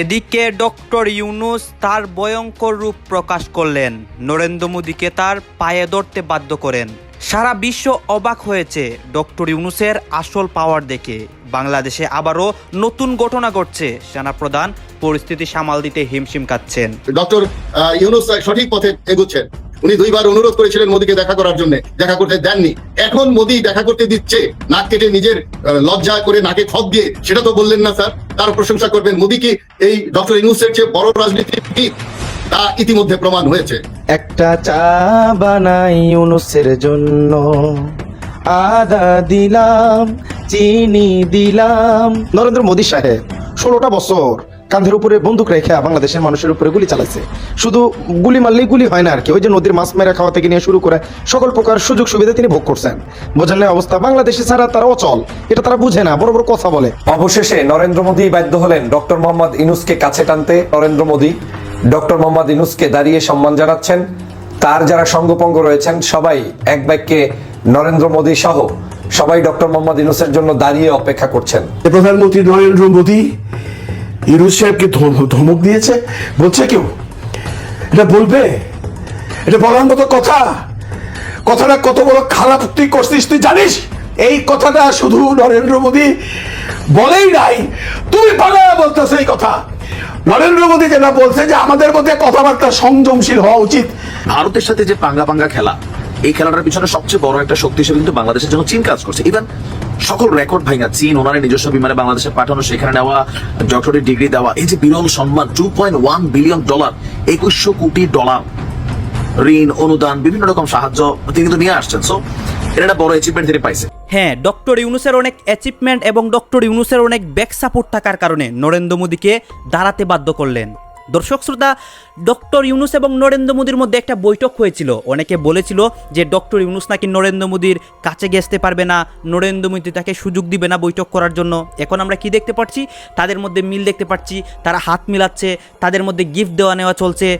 এদিকে ডক্টর ইউনুস তার ভয়ঙ্কর রূপ প্রকাশ করলেন। নরেন্দ্র মোদীকে তার পায়ে ধরতে বাধ্য করেন। সারা বিশ্ব অবাক হয়েছে ডক্টর ইউনুসের আসল পাওয়ার দেখে। বাংলাদেশে আবারও নতুন ঘটনা ঘটছে। সেনাপ্রধান পরিস্থিতি সামাল দিতে হিমশিম খাচ্ছেন। ডক্টর ইউনুস সঠিক পথে এগুচ্ছেন। উনি দুইবার অনুরোধ করেছিলেন মোদীকে দেখা করার জন্য। দেখা করতে দেননি। এখন মোদী দেখা করতে দিচ্ছে, নাক কেটে নিজের লজ্জা করে নাকে খত দিয়ে। সেটা তো বললেন না, স্যার। তার প্রশংসা করবেন মোদী কি? এই ডক্টর ইনুসের চেয়ে বড় রাজনীতিবিদ তা ইতিমধ্যে প্রমাণ হয়েছে। একটা চা বানাই ইউনুসের জন্য। আদা দিলাম চিনি দিলাম। নরেন্দ্র মোদী সাহেব ষোলোটা বছর কাঁধের উপরে বন্দুক রেখে বাংলাদেশের মানুষের উপরে গুলি চালাইছে। শুধু গুলি মারলেই গুলি হয় না আর কি। ওই যে নদীর মাছ মেরা খাওয়া থেকে নিয়ে শুরু করে সকল প্রকার সুযোগ সুবিধা তিনি ভোগ করছেন। বোঝেন না অবস্থা বাংলাদেশে ছাড়া তারা অচল। এটা তারা বুঝে না বড় বড় কথা বলে। অবশেষে নরেন্দ্র মোদী বাধ্য হলেন ডক্টর মোহাম্মদ ইনুসকে কাছে টানতে। নরেন্দ্র মোদী ডক্টর মোহাম্মদ ইনুসকে দাঁড়িয়ে সম্মান জানাচ্ছেন। তার যারা সঙ্গপঙ্গ রয়েছেন সবাই এক বাক্যে নরেন্দ্র মোদী সহ সবাই ডক্টর মোহাম্মদ ইনুসের জন্য দাঁড়িয়ে অপেক্ষা করছেন। প্রধানমন্ত্রী নরেন্দ্র মোদী ইরুজ সাহেবকে ধমক দিয়েছে? বলছে কেউ? এটা বলবে? এটা বলার মতো কথা? কথাটা কত বড় খারাপ তুই করছিস, তুই জানিস? এই কথাটা শুধু নরেন্দ্র মোদী বলেই নাই। তুই বাংলা বলতেছ এই কথা। নরেন্দ্র মোদী যেটা বলছে যে আমাদের মধ্যে কথাবার্তা সংযমশীল হওয়া উচিত। ভারতের সাথে যে পাঙ্গা পাঙ্গা খেলা, এই খেলাটার পিছনে সবচেয়ে বড় একটা শক্তি হিসেবে কিন্তু বাংলাদেশের জন্য চীন কাজ করছে। ইভেন সকল রেকর্ড ভাঙা চীন ওনার নিজস্ব বিমানে বাংলাদেশে পাঠানো, সেখানে নেওয়া ডক্টরেট ডিগ্রি দেওয়া। এই যে বিরল সম্মান two point one billion dollar একুশশো কোটি ডলার ঋণ, অনুদান, বিভিন্ন রকম সাহায্য তিনি কিন্তু নিয়ে আসছেন। সো এটা একটা বড় অ্যাচিভমেন্ট তিনি পাইছে। হ্যাঁ ডক্টর ইউনুসের অনেক অ্যাচিভমেন্ট এবং ডক্টর ইউনুসের অনেক ব্যাক সাপোর্ট থাকার কারণে নরেন্দ্র মোদীকে দাঁড়াতে বাধ্য করলেন। দর্শক শ্রোতা, ডক্টর ইউনুস এবং নরেন্দ্র মোদীর মধ্যে একটা বৈঠক হয়েছিল। অনেকে বলেছিল যে ডক্টর ইউনুস নাকি নরেন্দ্র মোদীর কাছে গেছতে পারবে না, নরেন্দ্র মোদী তাকে সুযোগ দিবে না বৈঠক করার জন্য। এখন আমরা কি দেখতে পাচ্ছি? তাদের মধ্যে মিল দেখতে পাচ্ছি, তারা হাত মিলাচ্ছে, তাদের মধ্যে গিফট দেওয়া নেওয়া চলছে।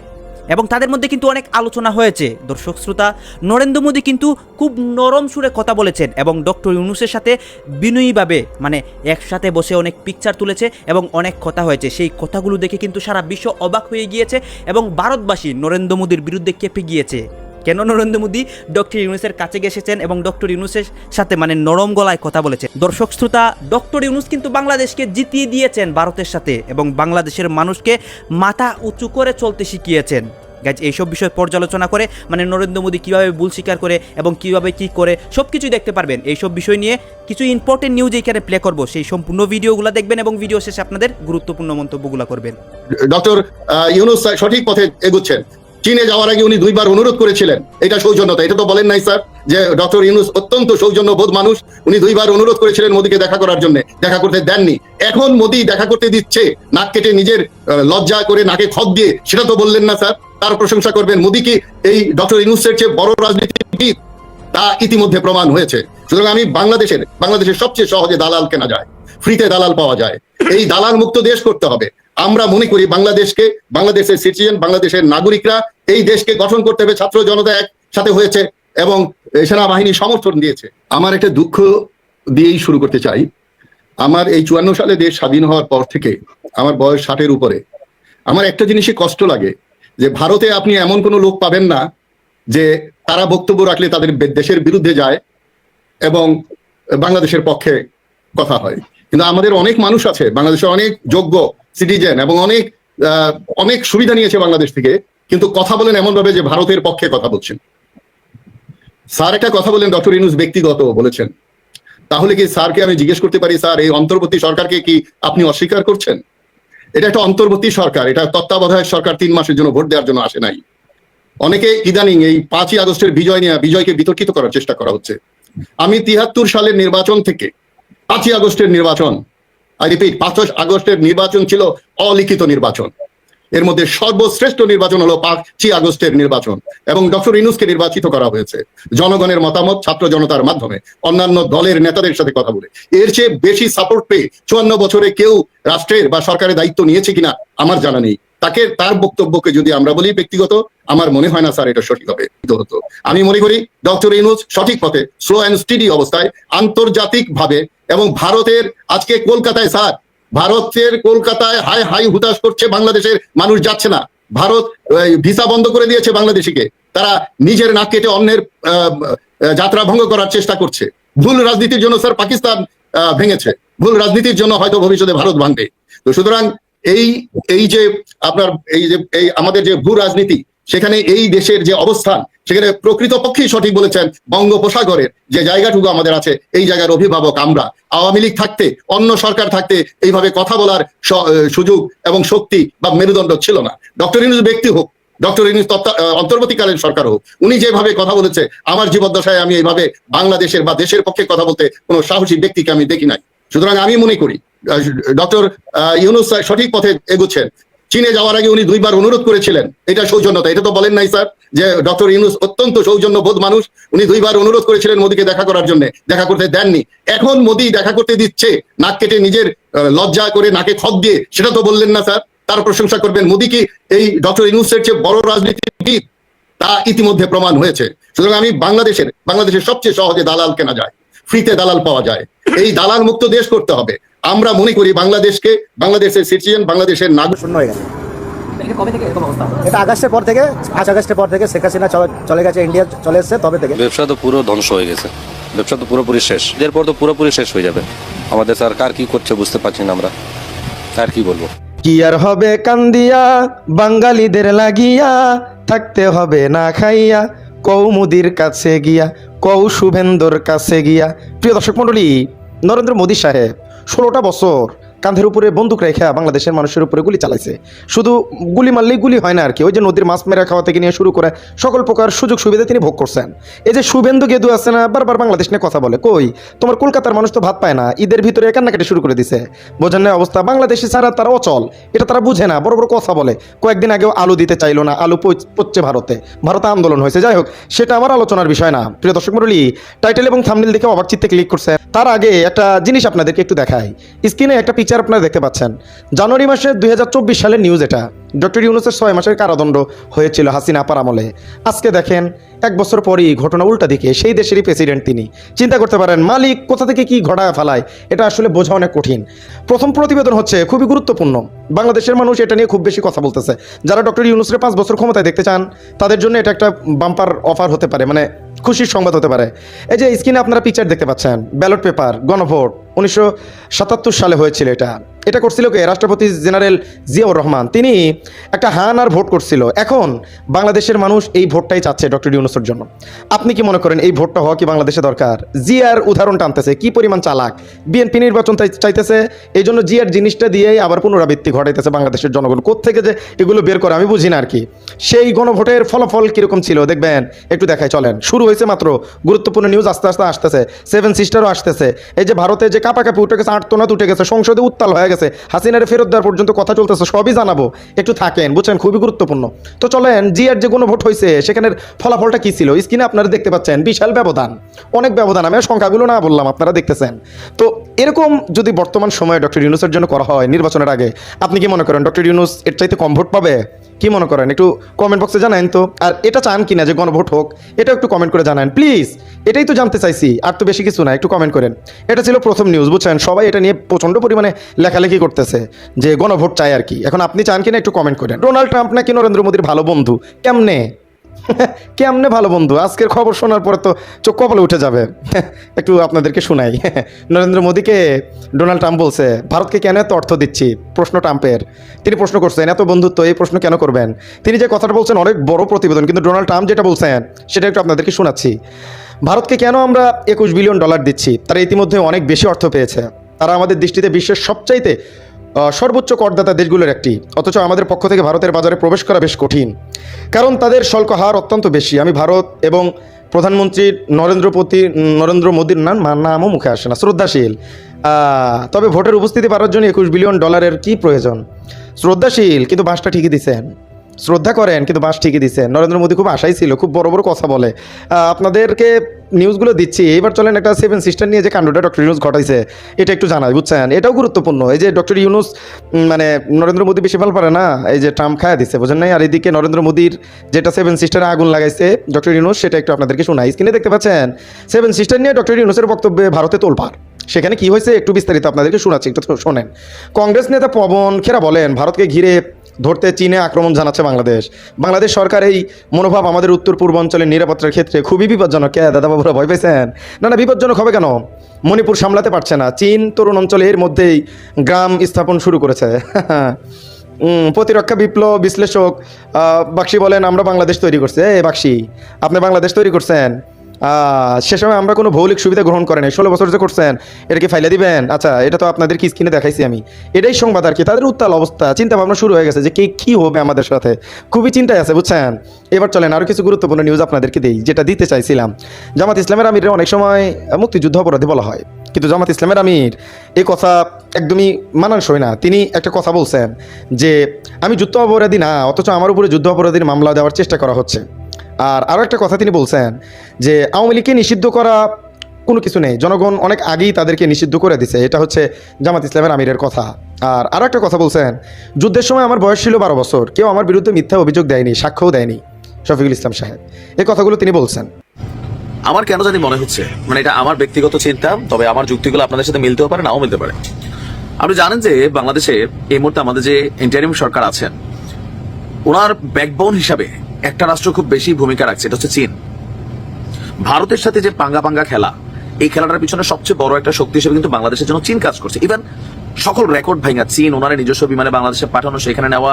এবং তাদের মধ্যে কিন্তু অনেক আলোচনা হয়েছে। দর্শক শ্রোতা, নরেন্দ্র মোদী কিন্তু খুব নরম সুরে কথা বলেছেন এবং ডক্টর ইউনুসের সাথে বিনয়ীভাবে মানে একসাথে বসে অনেক পিকচার তুলেছে এবং অনেক কথা হয়েছে। সেই কথাগুলো দেখে কিন্তু সারা বিশ্ব অবাক হয়ে গিয়েছে এবং ভারতবাসী নরেন্দ্র মোদীর বিরুদ্ধে কেঁপে গিয়েছে। কেন নরেন্দ্র মোদী ডক্টর ইউনুসের কাছে গেছেন এবং ডক্টর ইউনুসের সাথে মানে নরম গলায় কথা বলেছেন? দর্শক, শ্রোতা, ডক্টর ইউনুস কিন্তু বাংলাদেশকে জিতিয়ে দিয়েছেন ভারতের সাথে এবং বাংলাদেশের মানুষকে মাথা উঁচু করে চলতে শিখিয়েছেন। গাইজ, এইসব বিষয় পর্যালোচনা করে মানে নরেন্দ্র মোদী কীভাবে ভুল স্বীকার করে এবং কীভাবে কি করে সব কিছুই দেখতে পারবেন। এইসব বিষয় নিয়ে কিছু ইম্পর্টেন্ট নিউজ এখানে প্লে করব। সেই সম্পূর্ণ ভিডিওগুলো দেখবেন এবং ভিডিও শেষে আপনাদের গুরুত্বপূর্ণ মন্তব্যগুলো করবেন। ডক্টর ইউনুস সঠিক পথে এগুচ্ছেন। চীনে যাওয়ার আগে উনি দুইবার অনুরোধ করেছিলেন। এটা সৌজন্যতা। এটা তো বলেন নাই, স্যার, যে ডক্টর ইউনুস অত্যন্ত সৌজন্য বোধ মানুষ। উনি দুইবার অনুরোধ করেছিলেন মোদীকে দেখা করার জন্য। দেখা করতে দেননি। এখন মোদী দেখা করতে দিচ্ছে, নাক কেটে নিজের লজ্জা করে নাকে খত দিয়ে। সেটা তো বললেন না, স্যার। তার প্রশংসা করবেন মোদী কি এই ডক্টর ইউনুসের চেয়ে বড় রাজনীতিবিদ? তা ইতিমধ্যে প্রমাণ হয়েছে। সুতরাং আমি বাংলাদেশের বাংলাদেশের সবচেয়ে সহজে দালাল কেনা যায়। ফ্রিতে দালাল পাওয়া যায়। এই দালাল মুক্ত দেশ করতে হবে। আমরা মনে করি বাংলাদেশকে, বাংলাদেশের সিটিজেন, বাংলাদেশের নাগরিকরা এই দেশকে গঠন করতে হবে, ছাত্র জনতা একসাথে হয়েছে এবং সেনাবাহিনী সমর্থন দিয়েছে। আমার একটা দুঃখ দিয়েই শুরু করতে চাই। আমার এই চুয়ান্ন সালে দেশ স্বাধীন হওয়ার পর থেকে আমার বয়স ষাটের উপরে, আমার একটা জিনিসই কষ্ট লাগে যে ভারতে আপনি এমন কোনো লোক পাবেন না যে তারা বক্তব্য রাখলে তাদের দেশের বিরুদ্ধে যায় এবং বাংলাদেশের পক্ষে কথা হয়। কিন্তু আমাদের অনেক মানুষ আছে, বাংলাদেশের অনেক যোগ্য সিটিজেন এবং অনেক অনেক সুবিধা নিয়েছে বাংলাদেশ থেকে। কিন্তু কথা বলেন এমন ভাবে যে ভারতের পক্ষে কথা বলছেন। স্যার, একটা কথা বলেন, ডক্টর ইনুস ব্যক্তিগত বলেছেন। তাহলে কি স্যারকে আমি জিজ্ঞেস করতে পারি, স্যার, এই অন্তর্বর্তী সরকারকে কি আপনি অস্বীকার করছেন? এটা একটা অন্তর্বর্তী সরকার, এটা তত্ত্বাবধায়ক সরকার তিন মাসের জন্য ভোট দেওয়ার জন্য আসে নাই। অনেকে ইদানিং এই পাঁচই আগস্টের বিজয় নিয়ে, বিজয়কে বিতর্কিত করার চেষ্টা করা হচ্ছে। আমি তিহাত্তর সালের নির্বাচন থেকে পাঁচই আগস্টের নির্বাচন, আই রিপিট, পাঁচই আগস্টের নির্বাচন ছিল অলিখিত নির্বাচন। এর মধ্যে সর্বশ্রেষ্ঠ নির্বাচন হলো পাঁচই আগস্টের নির্বাচন এবং ডক্টর ইনুসকে নির্বাচিত করা হয়েছে। জনগণের মতামত ছাত্র জনতার মাধ্যমে। অন্যান্য দলের নেতাদের সাথে কথা বলে। এর চেয়ে বেশি সাপোর্ট পেয়ে চুয়ান্ন বছরে কেউ রাষ্ট্রের বা সরকারের দায়িত্ব নিয়েছে কিনা আমার জানা নেই। তাকে তার বক্তব্যকে যদি আমরা বলি ব্যক্তিগত, আমার মনে হয় না স্যার এটা সঠিক হবে। হতো। আমি মনে করি ডক্টর ইনুস সঠিক পথে স্লো অ্যান্ড স্টিডি অবস্থায় আন্তর্জাতিক ভাবে এবং ভারতের আজকে কলকাতায় স্যার ভারতের কলকাতায় হাই হাই হুতাশ করছে বাংলাদেশের মানুষ যাচ্ছে না। ভারত ভিসা বন্ধ করে দিয়েছে বাংলাদেশিকে। তারা নিজের নাক কেটে অন্যের যাত্রা ভঙ্গ করার চেষ্টা করছে। ভুল রাজনীতির জন্য স্যার পাকিস্তান ভেঙেছে। ভুল রাজনীতির জন্য হয়তো ভবিষ্যতে ভারত ভাঙবে। তো সুতরাং এই এই যে আপনার, এই যে, এই আমাদের যে ভূ রাজনীতি সেখানে এই দেশের যে অবস্থান সেখানে প্রকৃতপক্ষেই সঠিক বলেছেন বঙ্গোপসাগরের যে জায়গাটুকু আমাদের আছে এই জায়গার অভিভাবক আমরা। আওয়ামী লীগ থাকতে অন্য সরকার থাকতে এইভাবে কথা বলার সুযোগ এবং শক্তি বা মেরুদণ্ড ছিল না। ডক্টর ইনুস ব্যক্তি হোক ডক্টর আহ, অন্তর্বর্তীকালীন সরকার হোক উনি যেভাবে কথা বলেছে আমার জীবদ্দশায় আমি এইভাবে বাংলাদেশের বা দেশের পক্ষে কথা বলতে কোনো সাহসী ব্যক্তিকে আমি দেখি নাই। সুতরাং আমি মনে করি ডক্টর ইউনুস সঠিক পথে এগুচ্ছেন। চীনে যাওয়ার আগে উনি দুইবার অনুরোধ করেছিলেন। এটা সৌজন্যতা। এটা তো বলেন নাই, স্যার, যে ডক্টর ইউনুস অত্যন্ত সৌজন্য বোধ মানুষ। উনি দুইবার অনুরোধ করেছিলেন মোদীকে দেখা করার জন্য। দেখা করতে দেননি। এখন মোদী দেখা করতে দিচ্ছে, নাক কেটে নিজের লজ্জা করে নাকে খত দিয়ে। সেটা তো বললেন না, স্যার। তার প্রশংসা করবেন মোদী কি এই ডক্টর ইউনুসের চেয়ে বড় রাজনীতিবিদ তা ইতিমধ্যে প্রমাণ হয়েছে। সুতরাং আমি বাংলাদেশের বাংলাদেশের সবচেয়ে সহজে দালাল কেনা যায়। ফ্রিতে দালাল পাওয়া যায়। এই দালাল মুক্ত দেশ করতে হবে। আমরা মনে করি বাংলাদেশকে বাংলাদেশের সিটিজেন বাংলাদেশের নাগরিক। শূন্য হয়ে গেছে। এটা আগস্টের পর থেকে পাঁচ আগস্টের পর থেকে শেখ হাসিনা চলে- চলে গেছে ইন্ডিয়া চলে এসছে তবে থেকে। ব্যবসা তো পুরো ধ্বংস হয়ে গেছে। ব্যবসা তো পুরোপুরি শেষ। এরপর তো পুরোপুরি শেষ হয়ে যাবে। আমাদের সরকার কি করছে বুঝতে পারছি না আমরা। আর কি বলব? কি আর হবে কান্দিয়া? বাঙালিদের লাগিয়া থাকতে হবে না খাইয়া। কৌমুদির কাছে গিয়া কৌ শুভেন্দুর কাছে গিয়া। প্রিয় দর্শক মণ্ডলী নরেন্দ্র মোদী সাহেব ষোলোটা বছর। কাঁধের উপরে বন্দুক রেখা বাংলাদেশের মানুষের উপরে গুলি চালাইছে। শুধু গুলি মারলেই গুলি হয় না আর কি। ওই যে নদীর মাছ মেরা খাওয়া থেকে নিয়ে শুরু করে সকল প্রকার সুযোগ সুবিধা তিনি ভোগ করছেন। এই যে শুভেন্দু গেদু আছে না, বারবার বাংলাদেশ নিয়ে কথা বলে, কই? তোমার কলকাতার মানুষ তো ভাত পায় না, ঈদের ভিতরে কান্নাকাটি শুরু করে দিছে। বোঝেন না অবস্থা, বাংলাদেশি ছাড়া তারা অচল। এটা তারা বুঝে না, বড় বড় কথা বলে। কয়েকদিন আগেও আলু দিতে চাইলো না, আলু পচ- পচছে ভারতে। ভারতে আন্দোলন হয়েছে, যাই হোক, সেটা আমার আলোচনার বিষয় না। প্রিয় দর্শক মন্ডলী টাইটেল এবং থামনিল দেখে অবাক চিত্তে ক্লিক করছে। তার আগে একটা জিনিস আপনাদেরকে একটু দেখাই। স্ক্রিনে একটা পিকচার আপনারা দেখতে পাচ্ছেন। জানুয়ারি মাসে দুই সালের নিউজ এটা। ডক্টর ইউনুসের ছয় মাসের কারাদণ্ড হয়েছিল হাসিনা আপার আমলে। আজকে দেখেন, এক বছর পরই ঘটনা উল্টা দিকে, সেই দেশেরই প্রেসিডেন্ট তিনি। চিন্তা করতে পারেন, মালিক কোথা থেকে কি ঘটায় ফেলায়, এটা আসলে বোঝা অনেক কঠিন। প্রথম প্রতিবেদন হচ্ছে, খুবই গুরুত্বপূর্ণ। বাংলাদেশের মানুষ এটা নিয়ে খুব বেশি কথা বলতেছে। যারা ডক্টর ইউনুসের পাঁচ বছর ক্ষমতায় দেখতে চান, তাদের জন্য এটা একটা বাম্পার অফার হতে পারে মানে খুশির সংবাদ হতে পারে। এই যে স্ক্রিনে আপনারা পিকচার দেখতে পাচ্ছেন ব্যালট পেপার গণভোট উনিশশো সাতাত্তর সালে হয়েছিল এটা। এটা করছিল কে? রাষ্ট্রপতি জেনারেল জিয়াউর রহমান। তিনি একটা হান আর ভোট করছিল। এখন বাংলাদেশের মানুষ এই ভোটটাই চাচ্ছে ডক্টর ইউনুসের জন্য। আপনি কি মনে করেন এই ভোটটা হওয়া কি বাংলাদেশে দরকার? জিয়ার উদাহরণ টানতেছে, কি পরিমাণ চালাক? বিএনপি নির্বাচন চাইতেছে, এই জন্য জিয়ার জিনিসটা দিয়েই আবার পুনরাবৃত্তি ঘটাইতেছে বাংলাদেশের জনগণ। কোথেকে যে এগুলো বের করে আমি বুঝি না আর কি। সেই গণভোটের ফলাফল কীরকম ছিল? দেখবেন, একটু দেখাই, চলেন। শুরু হয়েছে মাত্র গুরুত্বপূর্ণ নিউজ আস্তে আস্তে আসতেছে। সেভেন সিস্টারও আসতেছে। এই যে ভারতে যে কাপাকাপি উঠে গেছে আটতনাত উঠে গেছে, সংসদে উত্তাল হয়ে গেছে। হাসিনারে ফেরত দেওয়ার পর্যন্ত কথা চলতেছে, সবই জানাব। একটু থাকেন, বুঝছেন? খুবই গুরুত্বপূর্ণ। তো চলেন, জিয়ার যে কোনো ভোট হয়েছে সেখানের ফলাফলটা কি ছিল? স্ক্রিনে আপনারা দেখতে পাচ্ছেন, বিশাল ব্যবধান। অনেক ব্যবধান, আমি সংখ্যাগুলো না বললাম, আপনারা দেখতেছেন। তো এরকম যদি বর্তমান সময়ে ডক্টর ইউনুসের জন্য করা হয়, নির্বাচনের আগে, আপনি কি মনে করেন, ডক্টর ইউনুস এর চাইতে কম ভোট পাবে? কি মনে করেন? একটু কমেন্ট বক্সে জানান তো। আর এটা চান কিনা যে গণভোট হোক, এটা একটু কমেন্ট করে জানান। প্লিজ এটাই তো জানতে চাইছি, আর তো বেশি কিছু না, একটু কমেন্ট করেন। এটা ছিল প্রথম নিউজ বুঝছেন? সবাই এটা নিয়ে প্রচণ্ড পরিমাণে লেখালেখি করতেছে? যে গণভোট চাই আর কি। এখন আপনি চান কিনা একটু কমেন্ট করেন। ডোনাল্ড ট্রাম্প নাকি নরেন্দ্র মোদীর ভালো বন্ধু? কেমনে? কেমনে ভালো বন্ধু? আজকের খবর শোনার পরে তো চোখ কপালে উঠে যাবে। একটু আপনাদেরকে শোনাই। নরেন্দ্র মোদীকে ডোনাল্ড ট্রাম্প বলছে, ভারতকে কেন এত অর্থ দিচ্ছি? প্রশ্ন ট্রাম্পের। তিনি প্রশ্ন করছেন, এত বন্ধুত্ব, এই প্রশ্ন কেন করবেন? তিনি যে কথাটা বলছেন অনেক বড় প্রতিবেদন, কিন্তু ডোনাল্ড ট্রাম্প যেটা বলছেন, সেটা একটু আপনাদেরকে শোনাচ্ছি। ভারতকে কেন আমরা একুশ বিলিয়ন ডলার দিচ্ছি? তারা ইতিমধ্যে অনেক বেশি অর্থ পেয়েছে। তারা আমাদের দৃষ্টিতে বিশ্বের সবচাইতে সর্বোচ্চ করদাতা দেশগুলোর একটি। অথচ আমাদের পক্ষ থেকে ভারতের বাজারে প্রবেশ করা বেশ কঠিন। কারণ তাদের শুল্ক হার অত্যন্ত বেশি। আমি ভারত এবং প্রধানমন্ত্রী নরেন্দ্র প্রতি, নরেন্দ্র মোদীর নাম নামও মুখে আসে না। শ্রদ্ধাশীল। তবে ভোটের উপস্থিতি পাওয়ার জন্য একুশ বিলিয়ন ডলারের কি প্রয়োজন? শ্রদ্ধাশীল, কিন্তু বাসটা ঠিকই দিছেন। শ্রদ্ধা করেন, কিন্তু বাস ঠিকই দিচ্ছেন নরেন্দ্র মোদী খুব আশাই ছিল, খুব বড় বড় কথা বলে। আপনাদেরকে নিউজগুলো দিচ্ছি। এবার চলেন একটা সেভেন সিস্টার নিয়ে যে কাণ্ডটা ডক্টর ইউনুস ঘটাইছে, এটা একটু জানাই, বুঝছেন? এটাও গুরুত্বপূর্ণ। এই যে ডক্টর ইউনুস মানে নরেন্দ্র মোদী বেশি ভালো পারে না, এই যে ট্রাম্প খায়া দিচ্ছে বোঝেন নাই? আর এদিকে নরেন্দ্র মোদীর যেটা সেভেন সিস্টারে আগুন লাগাইছে ডক্টর ইউনুস সেটা একটু আপনাদেরকে শোনাই। স্ক্রিনে দেখতে পাচ্ছেন? সেভেন সিস্টার নিয়ে ডক্টর ইউনুসের বক্তব্যে ভারতে তোলপাড়। সেখানে কি হয়েছে একটু বিস্তারিত আপনাদেরকে শোনাচ্ছি, একটু শোনেন। কংগ্রেস নেতা পবন খেরা বলেন, ভারতকে ঘিরে ধরতে চীনে আক্রমণ জানাচ্ছে বাংলাদেশ। বাংলাদেশ সরকার এই মনোভাব আমাদের উত্তর পূর্বাঞ্চলের নিরাপত্তার ক্ষেত্রে খুবই বিপজ্জনক। কে দাদা বাবুরা ভয় পেয়েছেন? না না, বিপজ্জনক হবে কেন? মণিপুর সামলাতে পারছে না। চীন তরুণ অঞ্চলে এর মধ্যেই গ্রাম স্থাপন শুরু করেছে। প্রতিরক্ষা বিপ্লব বিশ্লেষক বাক্সি বলেন, আমরা বাংলাদেশ তৈরি করছি। এ বাক্সি, আপনি বাংলাদেশ তৈরি করছেন? সে সময় আমরা কোনো ভৌলিক সুবিধা গ্রহণ করেন ষোলো বছর যে করছেন, এটা কি ফাইলে দিবেন? আচ্ছা এটা তো আপনাদের কি স্ক্রিনে দেখাইছি আমি। এটাই সংবাদ আর কি, তাদের উত্তাল অবস্থা। চিন্তা ভাবনা শুরু হয়ে গেছে যে কে কী হবে আমাদের সাথে। খুবই চিন্তায় আছে, বুঝছেন? এবার চলেন আরও কিছু গুরুত্বপূর্ণ নিউজ আপনাদেরকে দিই, যেটা দিতে চাইছিলাম। জামাত ইসলামের আমিরের অনেক সময় মুক্তিযুদ্ধ অপরাধী বলা হয়। কিন্তু জামাত ইসলামের আমির এই কথা একদমই মানানসই না। তিনি একটা কথা বলছেন যে, আমি যুদ্ধ অপরাধী না, অথচ আমার উপরে যুদ্ধ অপরাধীর মামলা দেওয়ার চেষ্টা করা হচ্ছে। আর আরও একটা কথা তিনি বলছেন যে আওয়ামী লীগকে নিষিদ্ধ করা কোনো কিছু নেই। জনগণ অনেক আগেই তাদেরকে নিষিদ্ধ করে দিছে। এটা হচ্ছে জামাত ইসলামের আমিরের কথা। আর আরও একটা কথা বলছেন, যুদ্ধের সময় আমার বয়স ছিল বারো বছর। কেউ আমার বিরুদ্ধে মিথ্যা অভিযোগ দেয়নি, সাক্ষ্যও দেয়নি, শফিকুল ইসলাম সাহেব। এই কথাগুলো তিনি বলছেন। আমার কেন জানি মনে হচ্ছে মানে এটা আমার ব্যক্তিগত চিন্তা, তবে আমার যুক্তিগুলো আপনাদের সাথে মিলতেও পারে, নাও মিলতে পারে। আপনি জানেন যে বাংলাদেশে এই মুহূর্তে আমাদের যে ইন্টারিম সরকার আছেন, ওনার ব্যাকবোন হিসাবে একটা রাষ্ট্র খুব বেশি ভূমিকা রাখছে, এটা হচ্ছে চীন। ভারতের সাথে যে পাঙ্গা পাঙ্গা খেলা, এই খেলাটার পিছনে সবচেয়ে বড় একটা শক্তি হিসেবে কিন্তু বাংলাদেশের জন্য চীন কাজ করছে। ইভেন সকল রেকর্ড ভাঙা, চীন, ওনারা নিজস্ব বিমানে বাংলাদেশে পাঠানো, সেখানে নেওয়া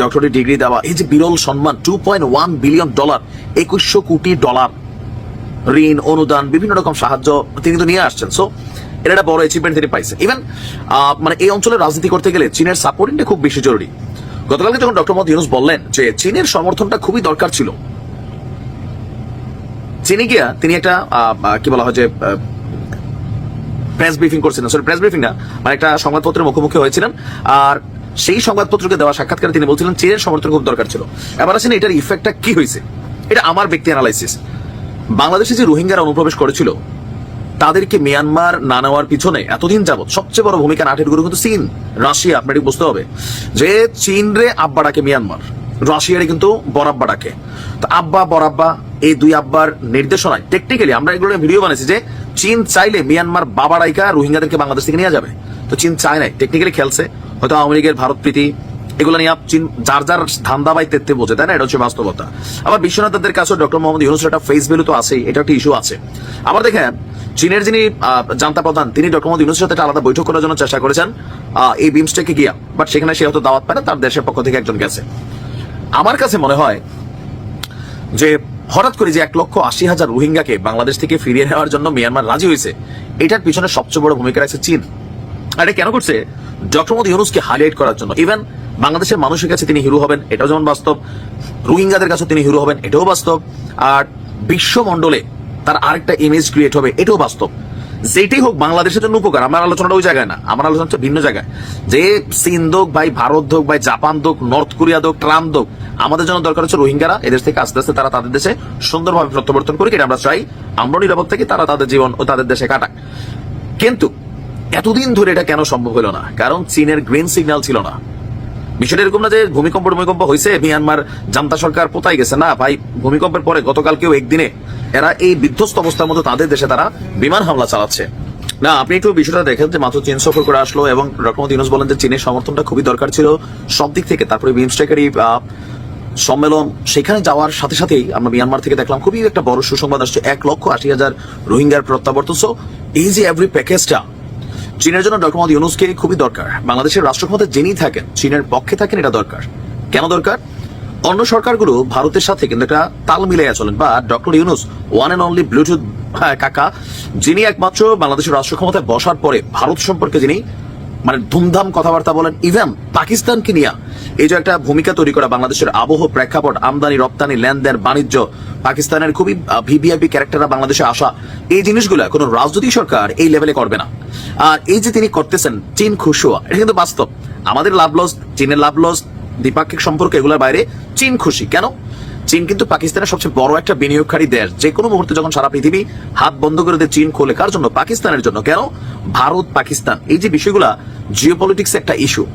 ডক্টরি ডিগ্রি দেওয়া, এই যে বিরল সম্মান two point one billion dollar একুশশো কোটি ডলার ঋণ, অনুদান, বিভিন্ন রকম সাহায্য তিনি তো নিয়ে আসছেন। সো এটা একটা বড় অ্যাচিভমেন্ট তিনি পাইছেন। ইভেন মানে এই অঞ্চলে রাজনীতি করতে গেলে চীনের সাপোর্টিংটা খুব বেশি জরুরি। গতকালকে যখন ডক্টর মোহাম্মদ ইউনুস বললেন যে চীনের সমর্থনটা খুবই দরকার ছিল, চীনে গিয়া তিনি একটা কি বলা হয় যে প্রেস ব্রিফিং করছিলেন। সরি প্রেস ব্রিফিং না মানে একটা সংবাদপত্রের মুখোমুখি হয়েছিলেন। আর সেই সংবাদপত্রকে দেওয়া সাক্ষাৎকারে তিনি বলছিলেন চীনের সমর্থন খুব দরকার ছিল। এবার আসেন এটার ইফেক্টটা কি হয়েছে? এটা আমার ব্যক্তি অ্যানালাইসিস বাংলাদেশে যে রোহিঙ্গারা অনুপ্রবেশ করেছিল তাদেরকে মিয়ানমার না নেওয়ার পিছনে এতদিন যাবত সবচেয়ে বড় ভূমিকা নাটের গুরু কিন্তু চীন, রাশিয়া আপনাকে বুঝতে হবে যে চীন রে আব্বা ডাকে মিয়ানমার, রাশিয়ারে কিন্তু বরাব্বা ডাকে। তো আব্বা বরাব্বা এই দুই আব্বার নির্দেশনায় টেকনিক্যালি আমরা এগুলো ভিডিও বানিয়েছি যে চীন চাইলে মিয়ানমার বাবা রাইকা রোহিঙ্গাদেরকে বাংলাদেশ থেকে নিয়ে যাবে। তো চীন চায় নাই টেকনিক্যালি খেলছে। হয়তো আওয়ামী লীগের ভারত প্রীতি, এগুলো নিয়ে চীন যার যার ধান্দা বাই তেত্তে বোঝে, তাই না? এটা হচ্ছে বাস্তবতা। আবার বিশ্বনাথদের কাছে ডক্টর মোহাম্মদ ইউনুসের একটা ফেস ভ্যালু তো আছেই, এটা একটা ইস্যু আছে। আবার দেখেন চীনের যিনি জান্তা প্রধান, তিনি ডক্টর মোহাম্মদ ইউনুসের সাথে আলাদা বৈঠক করার জন্য চেষ্টা করেছেন এই বিমস্টেকে গিয়া। বাট সেখানে সে হয়তো দাওয়াত পায় না, তার দেশের পক্ষ থেকে একজন গেছে। আমার কাছে মনে হয় যে হঠাৎ করে যে এক লক্ষ আশি হাজার রোহিঙ্গাকে বাংলাদেশ থেকে ফিরিয়ে নেওয়ার জন্য মিয়ানমার রাজি হয়েছে, এটার পিছনে সবচেয়ে বড় ভূমিকা রাখছে চীন। আর এটা কেন করছে? ডক্টর মোহাম্মদ ইউনুসকে হাইলাইট করার জন্য। ইভেন বাংলাদেশের মানুষের কাছে তিনি হিরো হবেন, এটাও যেমন বাস্তব। রোহিঙ্গাদের কাছে তিনি হিরো হবেন, এটাও বাস্তব। আর বিশ্বমণ্ডলে তার আরেকটা ইমেজ ক্রিয়েট হবে, এটাও বাস্তব। যেটাই হোক, বাংলাদেশের জন্য উপকার, আমার আলোচনাটা ওই জায়গায় না, আমার আলোচনা হচ্ছে ভিন্ন জায়গায়। যে চীন দোক ভাই, ভারত দোক ভাই, জাপান দোক নর্থ কোরিয়া দোক ট্রাম্প দোক আমাদের জন্য দরকার হচ্ছে রোহিঙ্গারা এদের থেকে আস্তে আস্তে তারা তাদের দেশে সুন্দরভাবে প্রত্যাবর্তন করে এটা আমরা চাই। আমরা নিরাপদ থেকে, তারা তাদের জীবন ও তাদের দেশে কাটাক। কিন্তু এতদিন ধরে এটা কেন সম্ভব হলো না? কারণ চীনের গ্রিন সিগন্যাল ছিল না। বিষয়টা এরকম না যে ভূমিকম্প ভূমিকম্প হয়েছে মিয়ানমার জান্তা সরকার পোতাই গেছে। না, ভাই, ভূমিকম্পের পরে গতকালকেও একদিনে এরা এই বিধ্বস্ত অবস্থার মধ্যে তাদের দেশে তারা বিমান হামলা চালাচ্ছে। না, আপনি একটু বিষয়টা দেখেন যে মাত্র চীন সফর করে আসলো এবং ডক্টর ইউনুস বলেন যে চীনের সমর্থনটা খুবই দরকার ছিল সব দিক থেকে। তারপরে বিমস্টেকেরই সম্মেলন, সেখানে যাওয়ার সাথে সাথেই আমরা মিয়ানমার থেকে দেখলাম খুবই একটা বড় সুসংবাদ আসছে। এক লক্ষ আশি হাজার রোহিঙ্গার প্রত্যাবর্তন। সো এই যে এভরি প্যাকেজটা চীনের জন্য ডক্টর মোহাম্মদ ইউনুসকে খুবই দরকার। বাংলাদেশের রাষ্ট্রক্ষমতা যিনি থাকেন, চীনের পক্ষে থাকেন, এটা দরকার। কেন দরকার? অন্য সরকারগুলো ভারতের সাথে কিন্তু একটা তাল মিলাইয়া চলেন বা doctor Yunus one and only Bluetooth কাকা, যিনি একমাত্র বাংলাদেশের রাষ্ট্রক্ষমতায় বসার পরে ভারত সম্পর্কে যিনি মানে ধুমধাম কথাবার্তা বলেন ইভেন পাকিস্তানকে নিয়ে এই যে একটা ভূমিকা তৈরি করা বাংলাদেশের আবহ প্রেক্ষাপট, আমদানি, রপ্তানি, লেনদেন, বাণিজ্য, পাকিস্তানের খুবই ভিভিআইপি ক্যারেক্টাররা বাংলাদেশে আসা, এই জিনিসগুলো কোনো রাজনৈতিক সরকার এই লেভেলে করবে না। আর এই যে তিনি করতেছেন, চীন খুশুয়া এটা কিন্তু বাস্তব। আমাদের লাভ লস চীনের লাভ লস দ্বিপাক্ষিক সম্পর্ক এগুলোর বাইরে, চীন খুশি। কেন? চীন কিন্তু পাকিস্তানের সবচেয়ে বড় একটা বিনিয়োগকারী দেশ। যে কোনো মুহূর্তে যখন সারা পৃথিবী হাত বন্ধ করে দিয়ে চীন খোলে, কার জন্য? পাকিস্তানের জন্য। কেন? ভারত, পাকিস্তান। এই যে বিষয়গুলা জিও পলিটিক্স একটা ইস্যু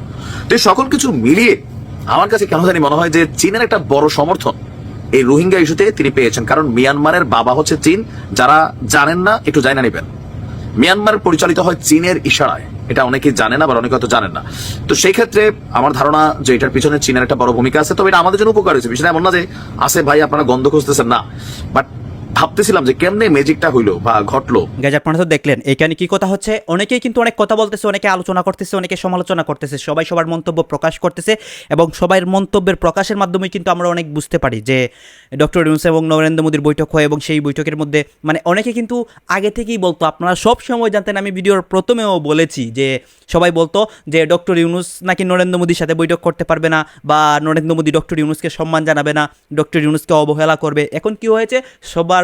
তো সকল কিছু মিলিয়ে আমার কাছে কেন জানি মনে হয় যে চীনের একটা বড় সমর্থন এই রোহিঙ্গা ইস্যুতে তিনি পেয়েছেন। কারণ মিয়ানমারের বাবা হচ্ছে চীন। যারা জানেন না, একটু জানা নেবেন। মিয়ানমার পরিচালিত হয় চীনের ইশারায়। এটা অনেকে জানে না বা অনেকে হয়তো জানেন না। তো সেই ক্ষেত্রে আমার ধারণা যে এটার পিছনে চীনের একটা বড় ভূমিকা আছে, তবে এটা আমাদের জন্য উপকার হয়েছে। বিষয়টা এমন না যে, আসে ভাই, আপনারা গন্ধ খুঁজতেছেন। না। বাট ভাবতেছিলাম যে কেমনে ম্যাজিকটা হইল বা ঘটলো। গাইজ আপনারা তো দেখলেন, এখানে কি কথা হচ্ছে? অনেকেই কিন্তু অনেক কথা বলতেছে, অনেকে আলোচনা করতেছে, অনেকে সমালোচনা করতেছে। সবাই সবার মন্তব্য প্রকাশ করতেছে এবং সবার মন্তব্যের প্রকাশের মাধ্যমে কিন্তু আমরা অনেক বুঝতে পারি যে ডক্টর ইউনুস এবং নরেন্দ্র মোদীর বৈঠক হয় এবং সেই বৈঠকের মধ্যে মানে অনেকে কিন্তু আগে থেকেই বলতো, আপনারা সব সময় জানতেন, আমি ভিডিওর প্রথমেও বলেছি যে সবাই বলতো যে ডক্টর ইউনুস নাকি নরেন্দ্র মোদীর সাথে বৈঠক করতে পারবে না বা নরেন্দ্র মোদী ডক্টর ইউনুসকে সম্মান জানাবে না ডক্টর ইউনুসকে অবহেলা করবে। এখন কি হয়েছে? সবার